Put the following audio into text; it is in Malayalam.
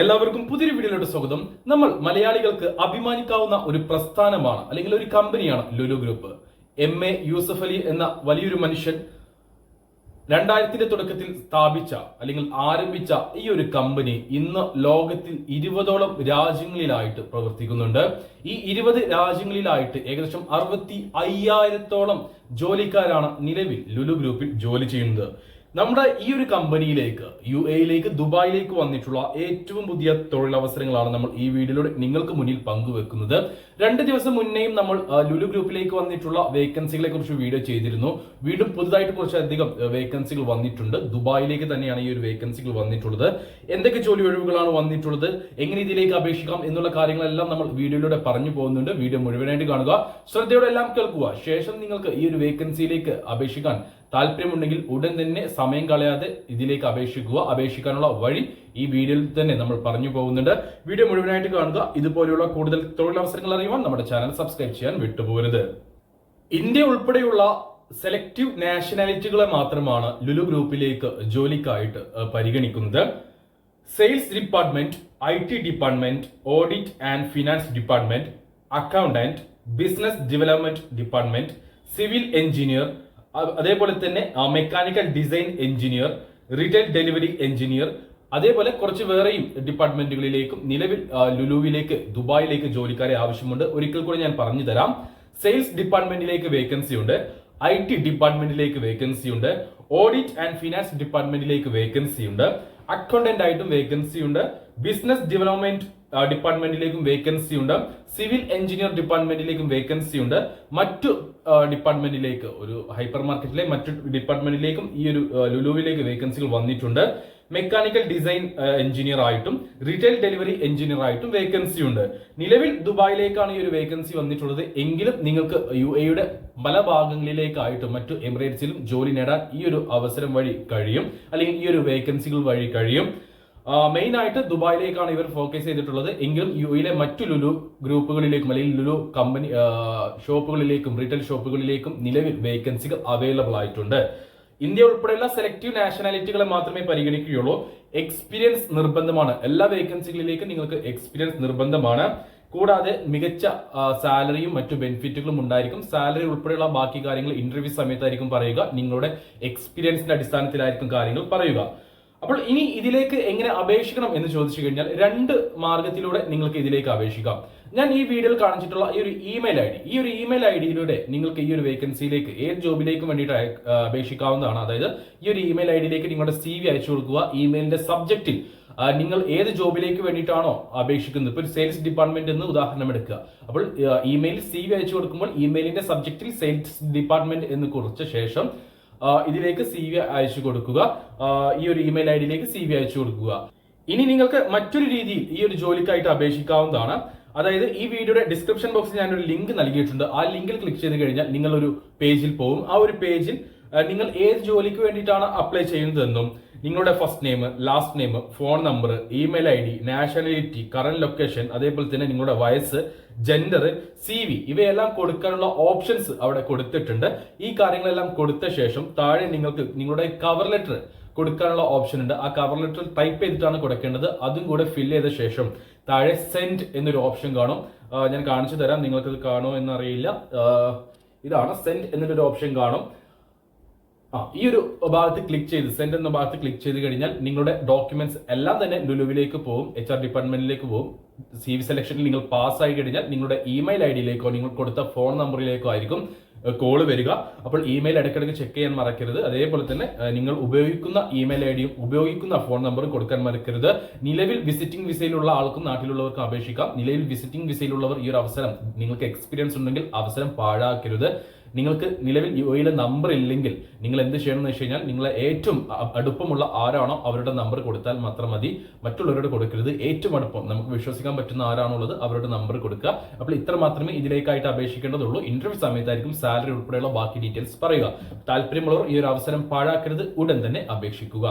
എല്ലാവർക്കും പുതിയൊരു വീഡിയോയിലോട്ട് സ്വാഗതം. നമ്മൾ മലയാളികൾക്ക് അഭിമാനിക്കാവുന്ന ഒരു പ്രസ്ഥാനമാണ് അല്ലെങ്കിൽ ഒരു കമ്പനിയാണ് Lulu group. M A Yusuf Ali എന്ന വലിയൊരു മനുഷ്യൻ രണ്ടായിരത്തിന്റെ തുടക്കത്തിൽ സ്ഥാപിച്ച അല്ലെങ്കിൽ ആരംഭിച്ച ഈ ഒരു കമ്പനി ഇന്ന് ലോകത്തിൽ ഇരുപതോളം രാജ്യങ്ങളിലായിട്ട് പ്രവർത്തിക്കുന്നുണ്ട്. ഈ ഇരുപത് രാജ്യങ്ങളിലായിട്ട് ഏകദേശം അറുപത്തി അയ്യായിരത്തോളം ജോലിക്കാരാണ് നിലവിൽ ലുലു ഗ്രൂപ്പിൽ ജോലി ചെയ്യുന്നത്. നമ്മുടെ ഈ ഒരു കമ്പനിയിലേക്ക് യു എയിലേക്ക് ദുബായിലേക്ക് വന്നിട്ടുള്ള ഏറ്റവും പുതിയ തൊഴിലവസരങ്ങളാണ് നമ്മൾ ഈ വീഡിയോയിലൂടെ നിങ്ങൾക്ക് മുന്നിൽ പങ്കുവെക്കുന്നത്. രണ്ട് ദിവസം മുന്നേയും നമ്മൾ ലുലു ഗ്രൂപ്പിലേക്ക് വന്നിട്ടുള്ള വേക്കൻസികളെ കുറിച്ച് വീഡിയോ ചെയ്തിരുന്നു. വീണ്ടും പുതുതായിട്ട് കുറച്ചധികം വേക്കൻസികൾ വന്നിട്ടുണ്ട്. ദുബായിലേക്ക് തന്നെയാണ് ഈ ഒരു വേക്കൻസികൾ വന്നിട്ടുള്ളത്. എന്തൊക്കെ ജോലി ഒഴിവുകളാണ് വന്നിട്ടുള്ളത് എങ്ങനെ ഇതിലേക്ക് അപേക്ഷിക്കാം എന്നുള്ള കാര്യങ്ങളെല്ലാം നമ്മൾ വീഡിയോയിലൂടെ പറഞ്ഞു പോകുന്നുണ്ട്. വീഡിയോ മുഴുവനായിട്ട് കാണുക. ശ്രദ്ധയോടെ എല്ലാം കേൾക്കുക. ശേഷം നിങ്ങൾക്ക് ഈ ഒരു വേക്കൻസിയിലേക്ക് അപേക്ഷിക്കാൻ താല്പര്യമുണ്ടെങ്കിൽ ഉടൻ തന്നെ സമയം കളയാതെ ഇതിലേക്ക് അപേക്ഷിക്കുക അപേക്ഷിക്കാനുള്ള വഴി ഈ വീഡിയോയിൽ തന്നെ നമ്മൾ പറഞ്ഞു പോകുന്നുണ്ട്. വീഡിയോ മുഴുവനായിട്ട് കാണുക. ഇതുപോലെയുള്ള കൂടുതൽ തൊഴിലവസരങ്ങൾ അറിയുവാൻ നമ്മുടെ ചാനൽ സബ്സ്ക്രൈബ് ചെയ്യാൻ വിട്ടുപോകരുത്. ഇന്ത്യ ഉൾപ്പെടെയുള്ള സെലക്റ്റീവ് നാഷണാലിറ്റികളെ മാത്രമാണ് ലുലു ഗ്രൂപ്പിലേക്ക് ജോലിക്കായിട്ട് പരിഗണിക്കുന്നത്. Sales department I T department audit and finance department accountant business development department civil engineer അതേപോലെ തന്നെ mechanical design engineer retail delivery engineer അതേപോലെ കുറച്ച് വേറെയും ഡിപ്പാർട്ട്മെന്റുകളിലേക്കും നിലവിൽ ലുലുവിലേക്ക് ദുബായിലേക്ക് ജോലിക്കാരെ ആവശ്യമുണ്ട്. ഒരിക്കൽ കൂടി ഞാൻ പറഞ്ഞു തരാം. സെയിൽസ് ഡിപ്പാർട്ട്മെന്റിലേക്ക് വേക്കൻസി ഉണ്ട്. ഐ ടി ഡിപ്പാർട്ട്മെന്റിലേക്ക് വേക്കൻസി ഉണ്ട്. ഓഡിറ്റ് ആൻഡ് ഫിനാൻസ് ഡിപ്പാർട്ട്മെന്റിലേക്ക് വേക്കൻസി ഉണ്ട്. അക്കൗണ്ടന്റ് ആയിട്ടും വേക്കൻസി ഉണ്ട്. ബിസിനസ് ഡെവലപ്മെന്റ് ഡിപ്പാർട്ട്മെന്റിലേക്കും വേക്കൻസി ഉണ്ട്. സിവിൽ എഞ്ചിനീയർ ഡിപ്പാർട്ട്മെന്റിലേക്കും വേക്കൻസി ഉണ്ട്. മറ്റു ഡിപ്പാർട്ട്മെന്റിലേക്ക് ഒരു ഹൈപ്പർ മാർക്കറ്റിലെ മറ്റു ഡിപ്പാർട്ട്മെന്റിലേക്കും ഈ ഒരു ലുലുവിലേക്ക് വേക്കൻസികൾ വന്നിട്ടുണ്ട്. മെക്കാനിക്കൽ ഡിസൈൻ എഞ്ചിനീയർ ആയിട്ടും റീറ്റെയിൽ ഡെലിവറി എഞ്ചിനീയർ ആയിട്ടും വേക്കൻസി ഉണ്ട്. നിലവിൽ ദുബായിലേക്കാണ് ഈ ഒരു വേക്കൻസി വന്നിട്ടുള്ളത്. എങ്കിലും നിങ്ങൾക്ക് യു എയുടെ പല ഭാഗങ്ങളിലേക്കായിട്ടും മറ്റു എമിറേറ്റ്സിലും ജോലി നേടാൻ ഈ ഒരു അവസരം വഴി കഴിയും. അല്ലെങ്കിൽ ഈ ഒരു വേക്കൻസികൾ വഴി കഴിയും. മെയിൻ ആയിട്ട് ദുബായിലേക്കാണ് ഇവർ ഫോക്കസ് ചെയ്തിട്ടുള്ളത്. എങ്കിലും യു എയിലെ മറ്റു ലുലു ഗ്രൂപ്പുകളിലേക്കും അല്ലെങ്കിൽ ലുലു കമ്പനി ഷോപ്പുകളിലേക്കും റീറ്റെയിൽ ഷോപ്പുകളിലേക്കും നിലവിൽ വേക്കൻസികൾ അവൈലബിൾ ആയിട്ടുണ്ട്. ഇന്ത്യ ഉൾപ്പെടെയുള്ള സെലക്റ്റീവ് നാഷണാലിറ്റികളെ മാത്രമേ പരിഗണിക്കുകയുള്ളൂ. എക്സ്പീരിയൻസ് നിർബന്ധമാണ്. എല്ലാ വേക്കൻസികളിലേക്കും നിങ്ങൾക്ക് എക്സ്പീരിയൻസ് നിർബന്ധമാണ്. കൂടാതെ മികച്ച സാലറിയും മറ്റു ബെനിഫിറ്റുകളും ഉണ്ടായിരിക്കും. സാലറി ഉൾപ്പെടെയുള്ള ബാക്കി കാര്യങ്ങൾ ഇന്റർവ്യൂ സമയത്തായിരിക്കും പറയുക. നിങ്ങളുടെ എക്സ്പീരിയൻസിന്റെ അടിസ്ഥാനത്തിലായിരിക്കും കാര്യങ്ങൾ പറയുക. അപ്പോൾ ഇനി ഇതിലേക്ക് എങ്ങനെ അപേക്ഷിക്കണം എന്ന് ചോദിച്ചു കഴിഞ്ഞാൽ രണ്ട് മാർഗത്തിലൂടെ നിങ്ങൾക്ക് ഇതിലേക്ക് അപേക്ഷിക്കാം. ഞാൻ ഈ വീഡിയോയിൽ കാണിച്ചിട്ടുള്ള ഈ ഒരു ഇമെയിൽ ഐ ഡി ഈ ഒരു ഇമെയിൽ ഐ ഡിയിലൂടെ നിങ്ങൾക്ക് ഈ ഒരു വേക്കൻസിയിലേക്ക് ഏത് ജോബിലേക്കും വേണ്ടിയിട്ട് അപേക്ഷിക്കാവുന്നതാണ്. അതായത് ഈ ഒരു ഇമെയിൽ ഐ ഡിയിലേക്ക് നിങ്ങളുടെ സി വി അയച്ചു കൊടുക്കുക. ഇമെയിലിന്റെ സബ്ജക്റ്റിൽ നിങ്ങൾ ഏത് ജോബിലേക്ക് വേണ്ടിയിട്ടാണോ അപേക്ഷിക്കുന്നത്. ഇപ്പോൾ സെയിൽസ് ഡിപ്പാർട്ട്മെന്റ് എന്ന് ഉദാഹരണം എടുക്കുക. അപ്പോൾ ഇമെയിൽ സി വി അയച്ചു കൊടുക്കുമ്പോൾ ഇമെയിലിന്റെ സബ്ജക്റ്റിൽ സെയിൽസ് ഡിപ്പാർട്ട്മെന്റ് എന്ന് കുറിച്ച ശേഷം ഇതിലേക്ക് സി വി അയച്ചു കൊടുക്കുക. ഈ ഒരു ഇമെയിൽ ഐ ഡിയിലേക്ക് സി വി അയച്ചു കൊടുക്കുക. ഇനി നിങ്ങൾക്ക് മറ്റൊരു രീതിയിൽ ഈ ഒരു ജോലിക്കായിട്ട് അപേക്ഷിക്കാവുന്നതാണ്. അതായത് ഈ വീഡിയോയുടെ ഡിസ്ക്രിപ്ഷൻ ബോക്സിൽ ഞാനൊരു ലിങ്ക് നൽകിയിട്ടുണ്ട്. ആ ലിങ്കിൽ ക്ലിക്ക് ചെയ്ത് കഴിഞ്ഞാൽ നിങ്ങൾ ഒരു പേജിൽ പോകും ആ ഒരു പേജിൽ നിങ്ങൾ ഏത് ജോലിക്ക് വേണ്ടിയിട്ടാണ് അപ്ലൈ ചെയ്യുന്നതെന്നും നിങ്ങളുടെ first name last name phone number email I D nationality current location അതേപോലെ തന്നെ നിങ്ങളുടെ വയസ്സ് ജെൻഡർ സി വി ഇവയെല്ലാം കൊടുക്കാനുള്ള ഓപ്ഷൻസ് അവിടെ കൊടുത്തിട്ടുണ്ട്. ഈ കാര്യങ്ങളെല്ലാം കൊടുത്ത ശേഷം താഴെ നിങ്ങൾക്ക് നിങ്ങളുടെ കവർ ലെറ്റർ കൊടുക്കാനുള്ള ഓപ്ഷൻ ഉണ്ട്. ആ കവർ ലെറ്റർ ടൈപ്പ് ചെയ്തിട്ടാണ് കൊടുക്കേണ്ടത്. അതും കൂടെ ഫിൽ ചെയ്ത ശേഷം താഴെ സെൻഡ് എന്നൊരു ഓപ്ഷൻ കാണും. ഞാൻ കാണിച്ചു തരാം. നിങ്ങൾക്കത് കാണുമോ എന്നറിയില്ല. ഇതാണ് സെൻഡ് എന്നൊരു ഓപ്ഷൻ കാണും. ആ ഈ ഒരു ഭാഗത്ത് ക്ലിക്ക് ചെയ്ത് സെൻഡ് എന്ന ഭാഗത്ത് ക്ലിക്ക് ചെയ്ത് കഴിഞ്ഞാൽ നിങ്ങളുടെ ഡോക്യുമെന്റ്സ് എല്ലാം തന്നെ ലുലുവിലേക്ക് പോകും എച്ച് ആർ ഡിപ്പാർട്ട്മെന്റിലേക്ക് പോകും. സി വി സെലക്ഷനിൽ നിങ്ങൾ പാസ് ആയി കഴിഞ്ഞാൽ നിങ്ങളുടെ ഇമെയിൽ ഐ ഡിയിലേക്കോ നിങ്ങൾ കൊടുത്ത ഫോൺ നമ്പറിലേക്കോ ആയിരിക്കും കോൾ വരിക. അപ്പോൾ ഇമെയിൽ ഇടയ്ക്കിടയ്ക്ക് ചെക്ക് ചെയ്യാൻ മറക്കരുത്. അതേപോലെ തന്നെ നിങ്ങൾ ഉപയോഗിക്കുന്ന ഇമെയിൽ ഐ ഡിയും ഉപയോഗിക്കുന്ന ഫോൺ നമ്പറും കൊടുക്കാൻ മറക്കരുത്. നിലവിൽ വിസിറ്റിംഗ് വിസയിലുള്ള ആൾക്കും നാട്ടിലുള്ളവർക്കും അപേക്ഷിക്കാം. നിലവിൽ വിസിറ്റിംഗ് വിസയിലുള്ളവർ ഈ ഒരു അവസരം നിങ്ങൾക്ക് എക്സ്പീരിയൻസ് ഉണ്ടെങ്കിൽ അവസരം പാഴാക്കരുത്. നിങ്ങൾക്ക് നിലവിൽ യു എയിലെ നമ്പർ ഇല്ലെങ്കിൽ നിങ്ങൾ എന്ത് ചെയ്യണം എന്ന് വെച്ച് കഴിഞ്ഞാൽ നിങ്ങളെ ഏറ്റവും അടുപ്പമുള്ള ആരാണോ അവരുടെ നമ്പർ കൊടുത്താൽ മാത്രം മതി. മറ്റുള്ളവരോട് കൊടുക്കരുത്. ഏറ്റവും അടുപ്പം നമുക്ക് വിശ്വസിക്കാൻ പറ്റുന്ന ആരാണുള്ളത് അവരുടെ നമ്പർ കൊടുക്കുക. അപ്പോൾ ഇത്ര മാത്രമേ ഇതിലേക്കായിട്ട് അപേക്ഷിക്കേണ്ടതുള്ളൂ. ഇന്റർവ്യൂ സമയത്തായിരിക്കും സാലറി ഉൾപ്പെടെയുള്ള ബാക്കി ഡീറ്റെയിൽസ് പറയുക. താല്പര്യമുള്ളവർ ഈ ഒരു അവസരം പാഴാക്കരുത്. ഉടൻ തന്നെ അപേക്ഷിക്കുക.